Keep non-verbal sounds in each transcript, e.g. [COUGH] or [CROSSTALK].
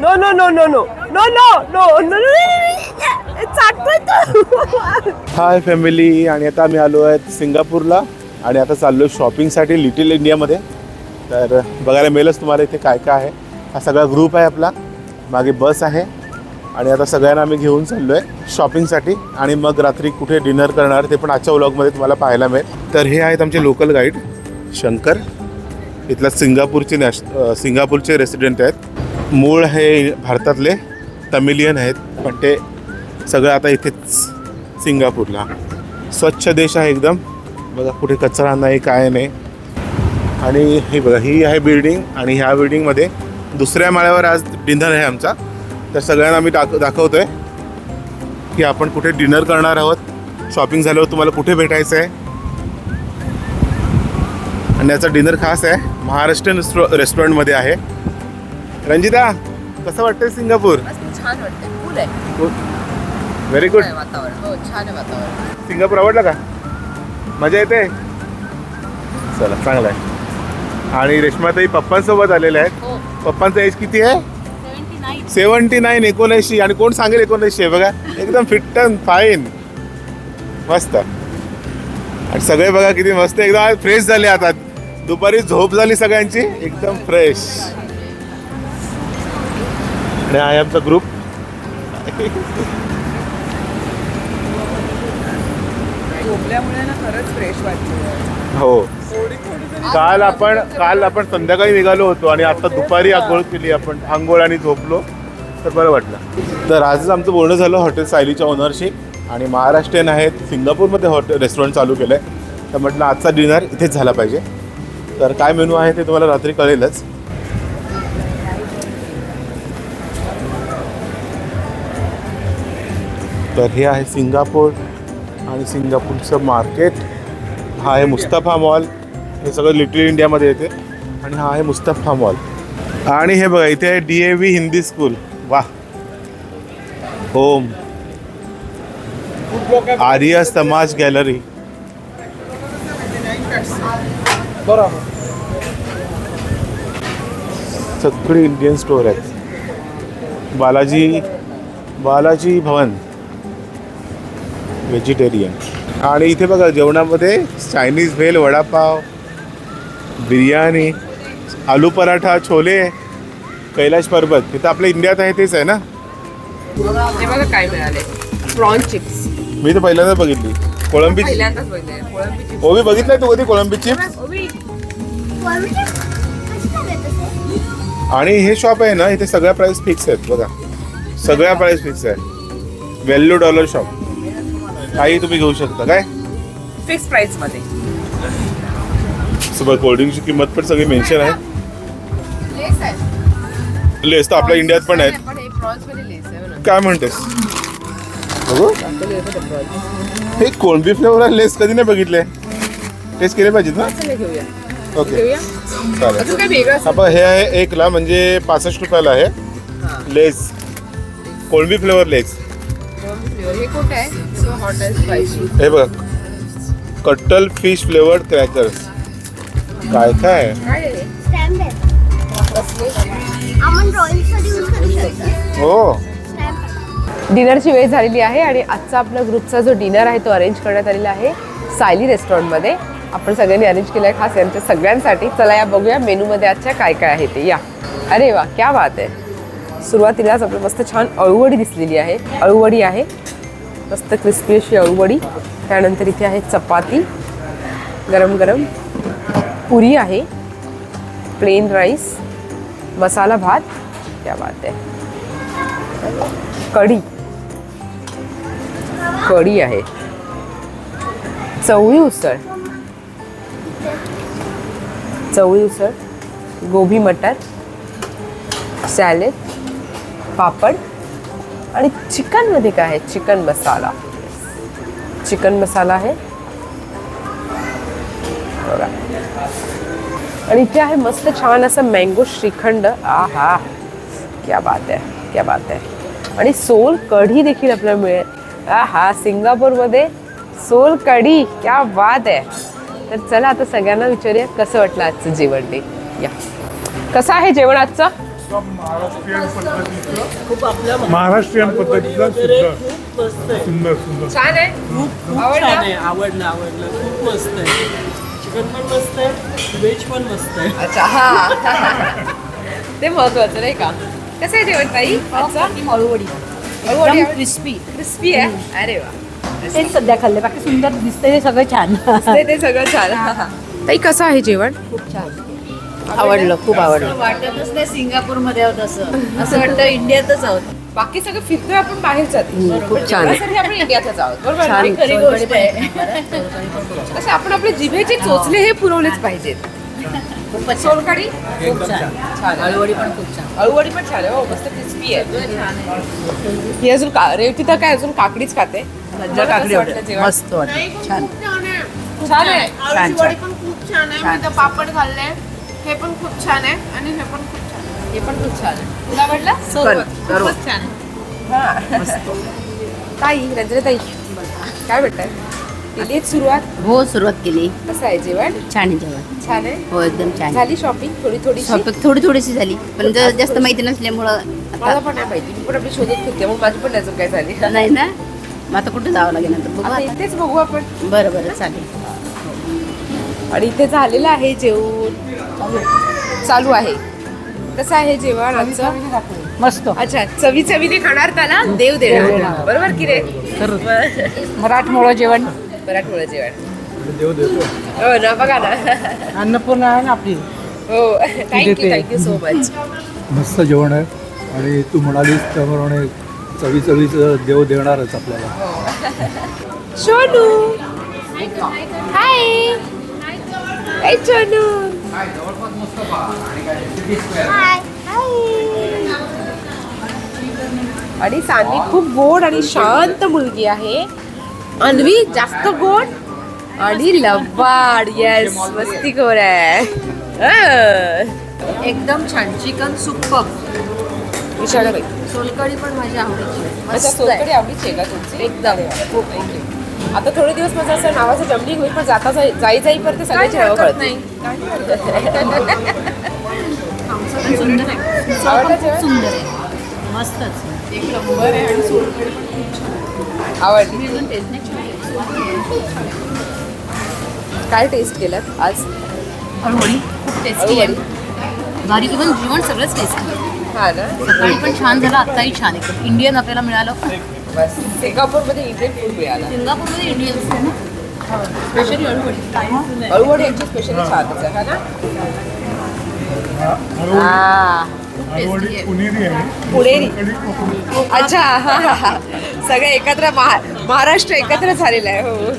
No no no no no no no no no चाटतोय तो hi family आणि आता आम्ही आलो आहेत सिंगापूरला आणि आता चाललो आहे शॉपिंगसाठी लिटिल इंडियामध्ये तर बघायला मिळेलच तुम्हाला इथे काय काय आहे हा सगळा ग्रुप आहे आपला मागे बस आहे आणि आता सगळ्यांना आम्ही घेऊन चाललो आहे शॉपिंगसाठी आणि मग रात्री कुठे डिनर करणार ते पण आजच्या व्लॉगमध्ये तुम्हाला पाहायला मिळेल तर हे आहेत आमचे लोकल गाईड शंकर इथला सिंगापूरचे नॅश सिंगापूरचे रेसिडेंट आहेत मूळ हे भारतातले तमिलियन आहेत पण ते सगळं आता इथेच सिंगापूरला. स्वच्छ देश आहे एकदम. बघा कुठे कचरा नाही काय नाही. आणि हे बघा ही आहे बिल्डिंग आणि ह्या बिल्डिंगमध्ये दुसऱ्या माळ्यावर आज डिनर आहे आमचा. तर सगळ्यांना आम्ही दाख दाखवतो आहे की आपण कुठे डिनर करणार आहोत. शॉपिंग झाल्यावर तुम्हाला कुठे भेटायचं आहे आणि याचा डिनर खास आहे. महाराष्ट्रीयन रेस्टॉ रेस्टॉरंटमध्ये आहे. रंजिता कसं वाटतंय सिंगापूर? छान वाटतंय. फुल आहे. व्हेरी गुड वातावरण. हो छान आहे वातावरण. सिंगापूर आवडला का? मजा येते? चला चांगलं आहे. आणि रेश्माताई पप्पांसोबत आलेल्या आहेत. हो. पप्पांचं एज किती आहे? सेव्हन्टी नाईन सेवन्टी नाईन एकोणऐंशी. आणि कोण सांगेल एकोणऐंशी आहे? बघा एकदम फिट अँड फाईन मस्त. आणि सगळे बघा किती मस्त. एकदम फ्रेश झाले आता. दुपारी झोप झाली सगळ्यांची. एकदम फ्रेश आणि आहे आमचा ग्रुप हो. काल आपण काल आपण संध्याकाळी निघालो होतो आणि आता दुपारी आंघोळ केली आपण. आंघोळ आणि झोपलो. तर बरं वाटलं. तर आजच आमचं बोलणं झालं हॉटेल सायलीच्या ओनरशी. आणि महाराष्ट्रीयन आहेत. सिंगापूरमध्ये हॉटेल रेस्टॉरंट चालू केलं आहे तर म्हटलं आजचा डिनर इथेच झाला पाहिजे. तर काय मेनू आहे ते तुम्हाला रात्री कळेलच. तर हे आहे सिंगापूर आणि सिंगापूरचं मार्केट. हा आहे मुस्तफा मॉल. हे सगळं लिटिल इंडियामध्ये येते. आणि हा आहे मुस्तफा मॉल. आणि हे बघा इथे आहे D A V Hindi school. वा होम. आर्य समाज गॅलरी. सगळे इंडियन स्टोर आहेत. बालाजी बालाजी भवन. व्हेजिटेरियन. आणि इथे बघा जेवणामध्ये चायनीज भेल वडापाव बिर्याणी आलू पराठा छोले कैलाश पर्वत. इथं आपल्या इंडियात आहे तेच आहे ना? हे बघा काय मिळाले प्रॉन चिप्स. मी तर पहिल्यांदा बघितली. कोळंबी पहिल्यांदाच बघितले कोळंबी चिप्स. ओवी बघितलंय तू कधी कोळंबी चिप्स? आणि हे शॉप आहे ना इथे सगळ्या प्राइस फिक्स आहेत बघा. सगळ्या प्राइस फिक्स आहे व्हॅल्यू डॉलर शॉप. काही तुम्ही घेऊ शकता काय? फिक्स प्राइसमध्ये. सोबत कोल्ड्रिंकची किंमत पण सगळी मेन्शन आहे. लेस आहे लेस तर आपल्या इंडियात पण आहेत. पण हे प्रॉन्समध्ये लेस आहे बघा. काय म्हणतेस? बघू. हे कोळंबी फ्लेवर लेस कधी नाही बघितले. टेस्ट केले पाहिजेत ना? चला घेऊया. ओके घेऊया. चालेल. अजून काय वेगळं असेल? आपण हे आहे एकला म्हणजे पासष्ट रुपयाला आहे. लेस कोळंबी फ्लेवर लेस हे कुठे आहे? सो हॉट अँड स्पायसी हे बघ कट्टल फिश फ्लेवर्ड क्रॅकर्स काय काय? हे? हो डिनरची वेळ झालेली आहे आणि आजचा आपला ग्रुपचा जो डिनर आहे तो अरेंज करण्यात आलेला आहे सायली रेस्टॉरंटमध्ये आपण सगळ्यांनी अरेंज केलं आहे खास यांच्या सगळ्यांसाठी. चला या बघूया मेनूमध्ये आजच्या काय काय आहे ते. या. अरे वा क्या बात आहे. सुरुवातीलाच आपली मस्त छान अळूवडी दिसलेली आहे. अळूवडी आहे. मस्त क्रिस्पी अशी अळूवडी. त्यानंतर इथे आहे चपाती. गरम गरम पुरी आहे. प्लेन राईस मसाला भात. त्या बात आहे कढी. कढी आहे. चवळी उसळ. चवळी उसळ. गोबी मटर. सॅलेड पापड. आणि चिकनमध्ये काय आहे? चिकन मसाला. चिकन मसाला आहे. बघा. आणि इथे आहे मस्त छान असं मँगो श्रीखंड. आ हा क्या बात आहे. क्या बात आहे. आणि सोल कढी देखील आपल्याला मिळेल. आ हा सिंगापूरमध्ये सोल कढी. क्या बात आहे. तर चला आता सगळ्यांना विचारूया कसं वाटलं आजचं जेवण ते. या. कसं आहे जेवण आजचं? महाराष्ट्रीयन पद्धतीचं महाराष्ट्रीयन पद्धतीचं सुंदर. सुंदर सुंदर. छान आहे? खूप आवडलं? छान आहे. आवडलं आवडलं. खूप मस्त आहे. चिकन पण मस्त आहे. व्हेज पण मस्त आहे. अच्छा हा. [LAUGHS] ते महत्वाचं नाही का? कसं आहे जेवण ताई? आजचं? अळूवडी अळूवडी एकदम क्रिस्पी क्रिस्पी आहे? अरे वा. तेच सध्या खाल्ले बाकी सुंदर दिसते ते सगळं छान. ते ते सगळं छान. हा, हा. ताई कसं आहे जेवण? खूप छान. आवडलं खूप आवडलं. वाटतच नाही सिंगापूरमध्ये आहोत असं. असं वाटतं इंडियातच आहोत. बाकी सगळं फिरतोय आपण बाहेरच खूप छान आहे. आपण इंडियातच आहोत. बरोबर छान ना? खरी गोष्ट आहे. कसं आपण आपले जिभेचे चोचले हे पुरवलेच पाहिजेत. खूप छान. छान. अळूवडी पण खूप छान. अळूवडी पण छान आहे. हो मस्त क्रिस्पी आहे. ही अजून का रेवती तर काय अजून काकडीच खाते. काकडी कसं वाटतं जेवण? मस्त वाटत. छान. छान आहे. छान वडी पण खूप छान आहे. मी तर पापड खाल्ले. हे पण खूप छान आहे आणि हे पण खूप छान आहे. हे पण खूप छान आहे. तुला आवडलं? खूपच छान आहे. ताई रंजना ताई. काय भेटतंय केली सुरुवात? हो सुरुवात केली. कसं आहे जेवण? छान आहे जेवण. छान आहे? हो एकदम छान झाली शॉपिंग थोडी थोडी स्वयंपाक थोडी थोडीशी झाली पण जर जास्त माहिती नसल्यामुळं मला पण नाही माहिती. मी पण आपली शोधत फिरते मग माझी पण अजून काय झाली? नाही ना? मग आता कुठे जावं लागेल नंतर बघू आता. इथेच बघू आपण. बरं बरं चालेल. आणि इथे झालेलं आहे जेवण. चालू आहे. कसं आहे जेवण आजचं? मस्त. अच्छा चवी चवीने खाणार त्याला? देव देणार बरोबर की रे मराठमोळं जेवण. मराठमोळं जेवण. हो ना बघा ना. अन्नपूर्णा आहे ना आपली. हो. थँक्यू थँक्यू सो मच मस्त जेवण आहे. आणि तू म्हणालीस त्याप्रमाणे चवी चवीचं देव देणारच आपल्याला. [LAUGHS] सोनू. हाय हाय आणि सान्वी खूप गोड आणि शांत मुलगी आहे. अन्वी जास्त गोड? आणि लव्वाड येस मस्ती खोर आहे. हं. एकदम छान. चिकन विशाला बाई. सोलकढी पण माझ्या आवडीची आवडीची आहे का तुमची? एकदम. खूप थँक्यू आता थोडे दिवस माझं असं नावाचं जमलिंग होईल पण जाता जाई जाई जाईपर्यंत सगळ्याची नावं कळतील सुंदर आहे आवडलं जेवण? सुंदर आहे मस्तच एक नंबर आहे आणि सोलकढी पण खूप छान आवडली. मी अजून टेस्ट नाही केली. काय टेस्ट केलं आज? अळूवडी खूप टेस्टी आहे. इव्हन जेवण सगळंच टेस्टी आहे. हा ना? सकाळी पण छान झालं आत्ताही छान एकदम इंडियन आपल्याला मिळालं. बस. सिंगापूरमध्ये इंडियन फूड मिळालं. सिंगापूरमध्ये इंडियन असते ना? स्पेशली अळूवडी अळूवडी यांची स्पेशली छानच आहे. हा ना? हा. पुणेरी. अच्छा हा, हा, हा. सगळं एकत्र महा- महाराष्ट्र एकत्र झालेलं आहे. हो.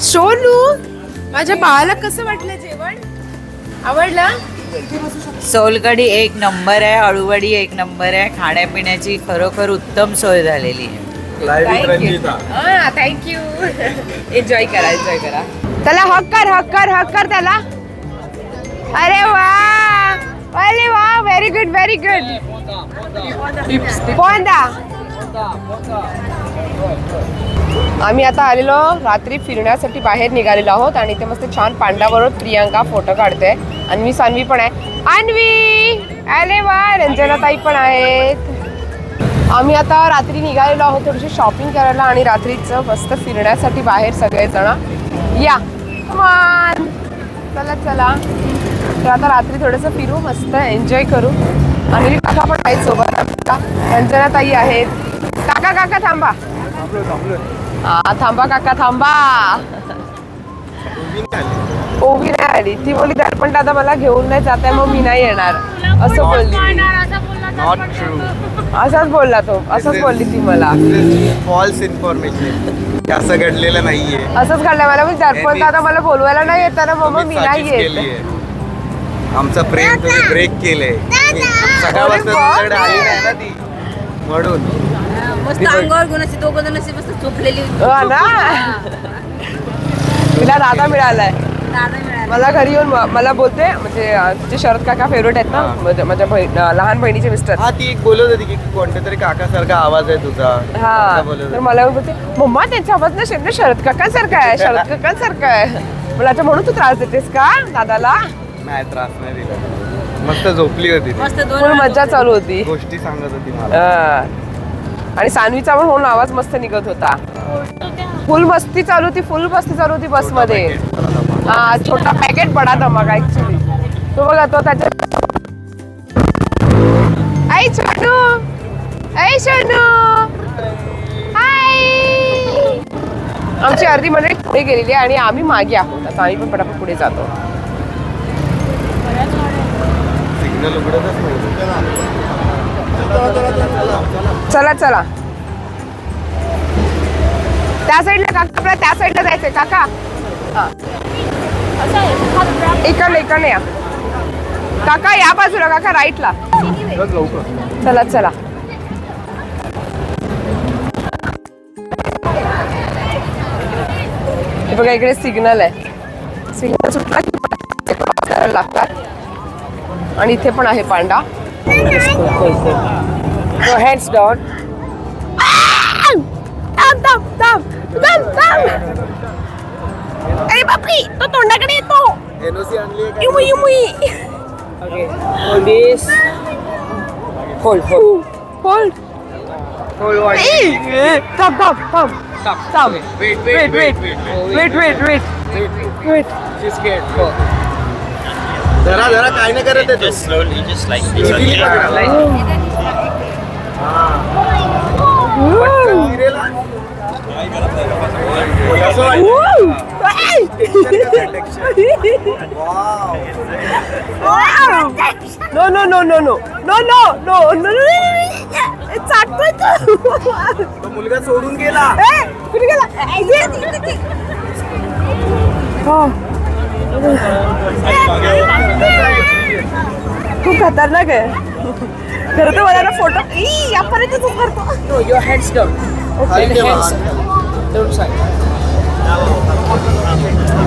सोनू माझ्या बाळाला कसं वाटलं जेवण? आवडलं? सोलकढी एक नंबर आहे अळूवडी एक नंबर आहे खाण्यापिण्याची खरोखर उत्तम सोय झालेली आहे. थँक्यू हा थँक्यू एन्जॉय करा एन्जॉय करा. त्याला हक कर हक कर हक कर त्याला. अरे वा! अरे वा व्हेरी गुड व्हेरी गुड पोंदा आम्ही आता आलेलो रात्री फिरण्यासाठी बाहेर निघालेलो आहोत आणि ते मस्त छान पांडाबरोबर प्रियांका फोटो काढते अन्वी सान्वी पण आहे. अन्वी! अरे वा रंजना ताई पण आहेत. आम्ही आता रात्री निघालेलो आहोत थोडीशी शॉपिंग करायला आणि रात्रीचं मस्त फिरण्यासाठी बाहेर सगळेजण. या. मान चला चला. तर आता रात्री थोडंसं फिरू मस्त एन्जॉय करू. आणि काका पण आहेत सोबत रंजना ताई आहेत. काका काका थांबा. हा थांबा काका थांबा. ओवी नाही आली. ती बोलली दर्पण दादा मला घेऊन नाही जात आहे मग मी नाही येणार. असं बोलली. ती. असंच बोलला तो. असंच बोलली ती मला. फॉल्स इन्फॉर्मेशन असं घडलेलं नाहीये. असंच काढलं मला. मी दर्पण दादा मला बोलवायला नाही येत ना मग मी नाही येत. आमचं प्रेम तुम्ही ब्रेक केलंय. सकाळपासून तुमच्याकडे आली नाही ना ती. म्हणून. मस्त अंगावर अशी दोघं जण अशी मस्त झोपलेली हो ना. तिला दादा मिळालाय. दादा मिळाला. मला घरी येऊन म- मला बोलते म्हणजे अं, तिचे शरद काका फेवरेट आहेत ना म्हणजे माझ्या बहीण अं, लहान बहिणीचे मिस्टर हा ती एक बोलत होती की कोणत्या तरी काकासारखा आवाज आहे तुझा. हा असं बोलत तर होती. मला येऊन बोलते मम्मा त्यांचा आवाज ना शेंद्र शरद काकांसारखा आहे शरद [LAUGHS] काकांसारखा आहे. मला आता म्हणून तू त्रास देतेस का दादाला? नाही त्रास नाही दिला. मस्त झोपली होती ती. मस्त फुल दोन मज्जा चालू होती. गोष्टी सांगत होती मला. आणि सानवीचा पण होऊन आवाज मस्त निघत होता. फुल मस्ती चालू होती फुल मस्ती चालू होती बसमध्ये. हा छोटा पॅकेट बडा धमाका ऍक्च्युली तो बघा तो त्याच्या आई छोटू आई हाय आमची अर्धी मंडळी पुढे गेलेली आहे आणि आम्ही मागे आहोत. आता आम्ही पण पटापट पुढे जातो. चला चला. त्या साईडला काका आपल्या त्या साईडला जायचंय. काका हा. इकडले इकडनं या. काका या बाजूला काका राईटला चला चला. हे बघा इकडे सिग्नल आहे. सिग्नल सुटला की लागतात. आणि इथे पण आहे पांडा. So hands down. थांब थांब थांब थांब थांब अरे बापरे तो तोंडाकडे येतो एनओसी आणली आहे युमुई युमुई Okay. Hold this. Hold, hold. Hold थांब थांब थांब Stop. थांब wait wait wait wait wait wait wait She's scared. Go. जरा जरा काय नाही करत आहे तो. slowly, just like Easily पकडा. सिरियल आहे. कसं वाटलं? no no no no no no no no no चाटतोय तू मुलगा सोडून गेला कुठे गेला. हो. खूप खतरनाक आहे खरं तर मला फोटो ई, यापर्यंतच करतो No, your hands down. खाली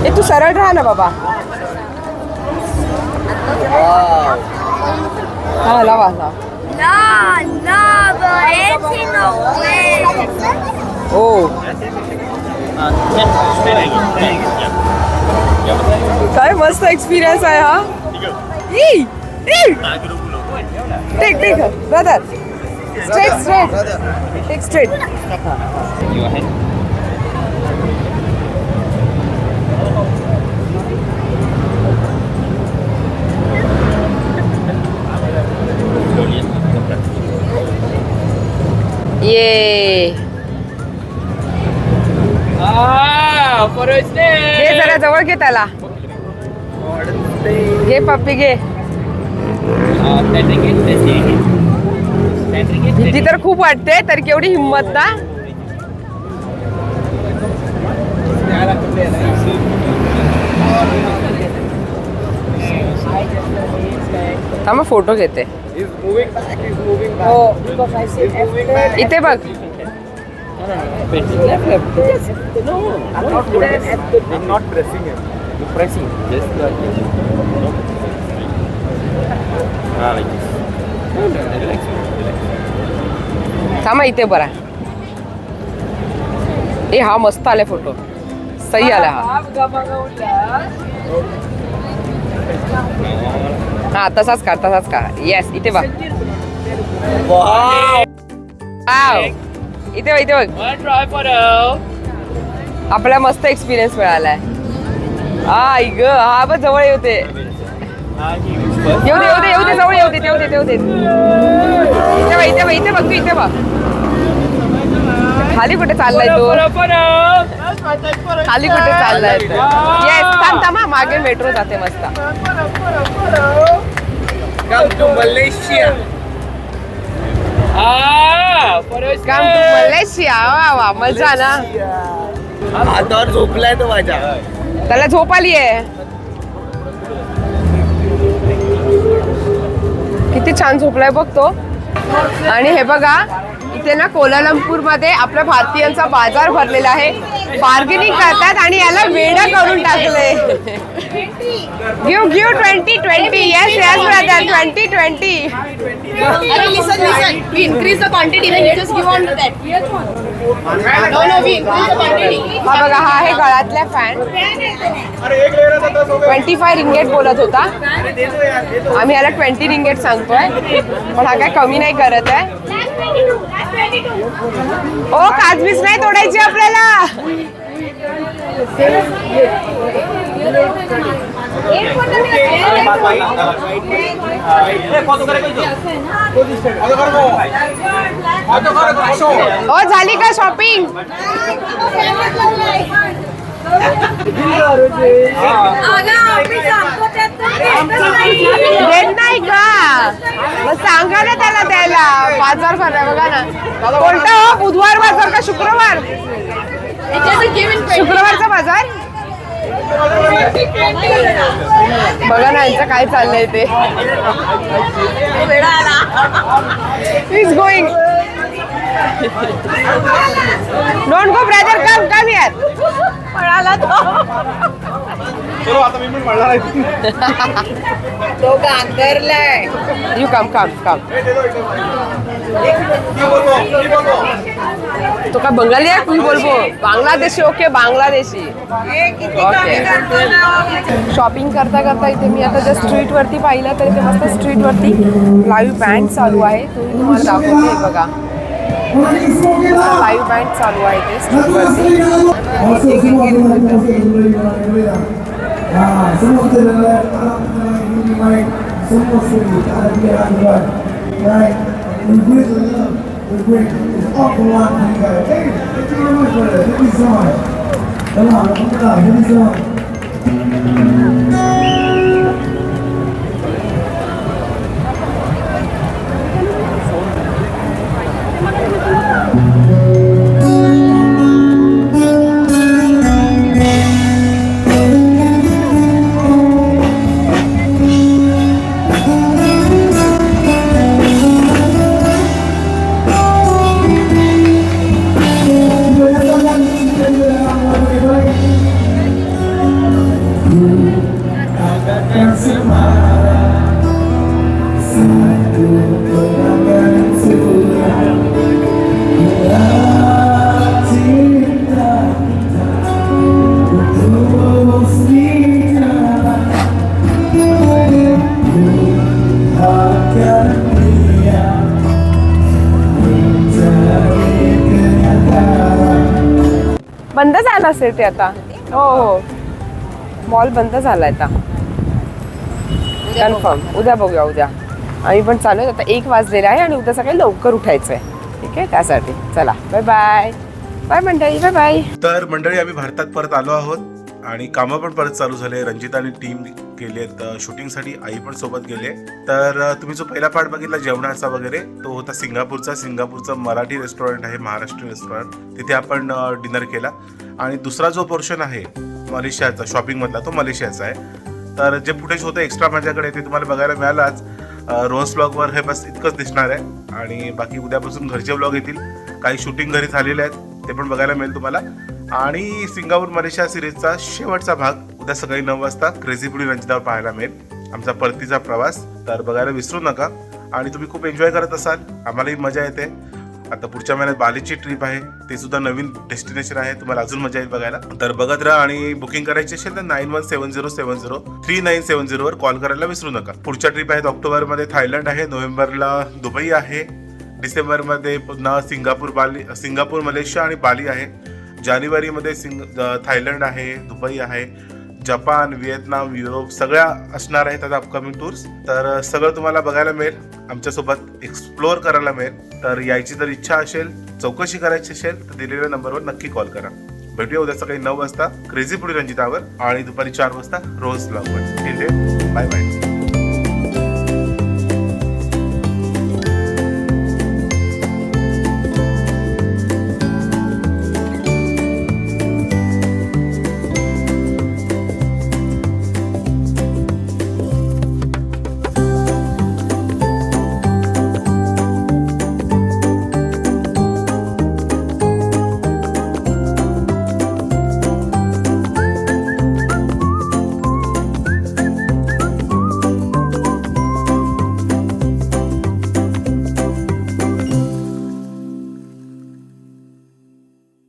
हे तू सरळ राहा ना बाबा हा लावा लावा ओ काय मस्त एक्सपिरियन्स आहे हा take take brother straight straight take straight ये. घे जरा जवळ घे त्याला. घे पप्पी घे. भीती तर खूप वाटते तर केवढी हिंमत ना. थांबा फोटो घेते. इथे बघ. थांबा इथे बरा. ए हा मस्त आले फोटो. सही आला हा. हा तसाच का तसाच का येस इथे बघ. वाव. इथे बघ इथे बघ. आपल्याला मस्त एक्सपिरियन्स मिळालाय. हा आई ग हा बघ जवळ येते येऊ दे येऊ दे येऊ दे जवळ येऊ दे येऊ दे येऊ दे. इथे बघ इथे बघ इथे बघ तू इथे बघ. खाली कुठे चाललाय तो. खाली कुठे चाललाय येस थांब थांब मागे मेट्रो जाते मस्त. Come to Malaysia. Ah, a काम तू मलेशिया वा वा मजा ना. हातावर झोपलाय तो माझ्या. त्याला झोप आली आहे. किती छान झोपलाय बघ तो. आणि हे बघा इथे ना कोलालंपूरमध्ये आपल्या भारतीयांचा बाजार भरलेला आहे. बार्गेनिंग करतात आणि याला वेड करून टाकलंय. Give give twenty twenty yes yes brother twenty twenty increase the quantity. हा बघा हा आहे गळ्यातल्या फॅन ट्वेंटी फाय रिंगेट बोलत होता. आम्ही याला ट्वेंटी रिंगेट सांगतोय. पण हा काय कमी नाही करत आहे. ओ काजबीस नाही तोडायची आपल्याला. ओ झाली का शॉपिंग देत नाही का? मग सांगा ना त्याला द्यायला बाजार भरला बघा ना. कोणता हो? बुधवार बाजार का शुक्रवार? शुक्रवारचा बाजार? बघा ना यांचं काय चाललंय ते. Is going don't go brother come come यार पळाला तो. तो यू कम कम कम तो का बंगाली आहे? तू बोलबो बांगलादेशी ओके बांगलादेशी. शॉपिंग करता करता इथे मी आता जस्ट स्ट्रीट वरती पाहिलं तर इथे मस्त स्ट्रीट वरती लाईव्ह बँड चालू आहे. तो मी तुम्हाला दाखवते बघा. लाईव्ह बँड चालू आहे ते சமூகத்தில் இந்து மலை சமூக அறிஞர் Right? The rhythm the rhythm is awful lot for you guys. Hey, thank you very much for this. Hit me some. Come on, come on, hit me. झालं असेल ते आता. हो हो. मॉल बंद झाला आता. कन्फर्म उद्या बघूया उद्या. आम्ही पण चालू आहे. आता एक वाजलेला आहे आणि उद्या सकाळी लवकर उठायचं आहे ठीक आहे? त्यासाठी. चला. बाय बाय बाय मंडळी. बाय बाय तर मंडळी आम्ही भारतात परत आलो आहोत आणि कामं पण परत चालू झाले. रंजिता आणि टीम गेली आहेत शूटिंगसाठी आई पण सोबत गेले. तर तुम्ही जो पहिला पार्ट बघितला जेवणाचा वगैरे तो होता सिंगापूरचा. सिंगापूरचा मराठी रेस्टॉरंट आहे महाराष्ट्र रेस्टॉरंट तिथे आपण डिनर केला. आणि दुसरा जो पोर्शन आहे मलेशियाचा शॉपिंगमधला तो मलेशियाचा आहे. तर जे फुटेज होतं एक्स्ट्रा माझ्याकडे ते तुम्हाला बघायला मिळालाच. रोज ब्लॉगवर हे बस इतकंच दिसणार आहे. आणि बाकी उद्यापासून घरचे ब्लॉग येतील. काही शूटिंग घरी झालेले आहेत ते पण बघायला मिळेल तुम्हाला. आणि सिंगापूर मलेशिया सिरीजचा शेवटचा भाग उद्या सकाळी नऊ वाजता क्रेझी पुढे रंजितावर पाहायला मिळेल. आमचा परतीचा प्रवास. तर बघायला विसरू नका. आणि तुम्ही खूप एन्जॉय करत असाल. आम्हालाही मजा येते. आता पुढच्या महिन्यात बालीची ट्रिप आहे. ते सुद्धा नवीन डेस्टिनेशन आहे. तुम्हाला अजून मजा येईल बघायला. तर बघत राहा आणि बुकिंग करायची असेल तर nine one seven zero seven zero three nine seven झिरोवर call करायला विसरू नका. पुढच्या ट्रिप आहेत ऑक्टोबरमध्ये थायलंड आहे. नोव्हेंबरला दुबई आहे. डिसेंबरमध्ये पुन्हा सिंगापूर बाली सिंगापूर मलेशिया आणि बाली आहे. जानेवारीमध्ये सिंग थायलंड आहे. दुबई आहे. जपान व्हिएतनाम युरोप सगळ्या असणार आहेत आता अपकमिंग टूर्स तर सगळं तुम्हाला बघायला मिळेल. आमच्यासोबत एक्सप्लोअर करायला मिळेल. तर यायची जर इच्छा असेल चौकशी करायची असेल तर दिलेल्या नंबरवर नक्की कॉल करा. भेटूया उद्या सकाळी नऊ वाजता क्रेझी पुढे रंजितावर आणि दुपारी चार वाजता रोज ब्लॉगवर बाय बाय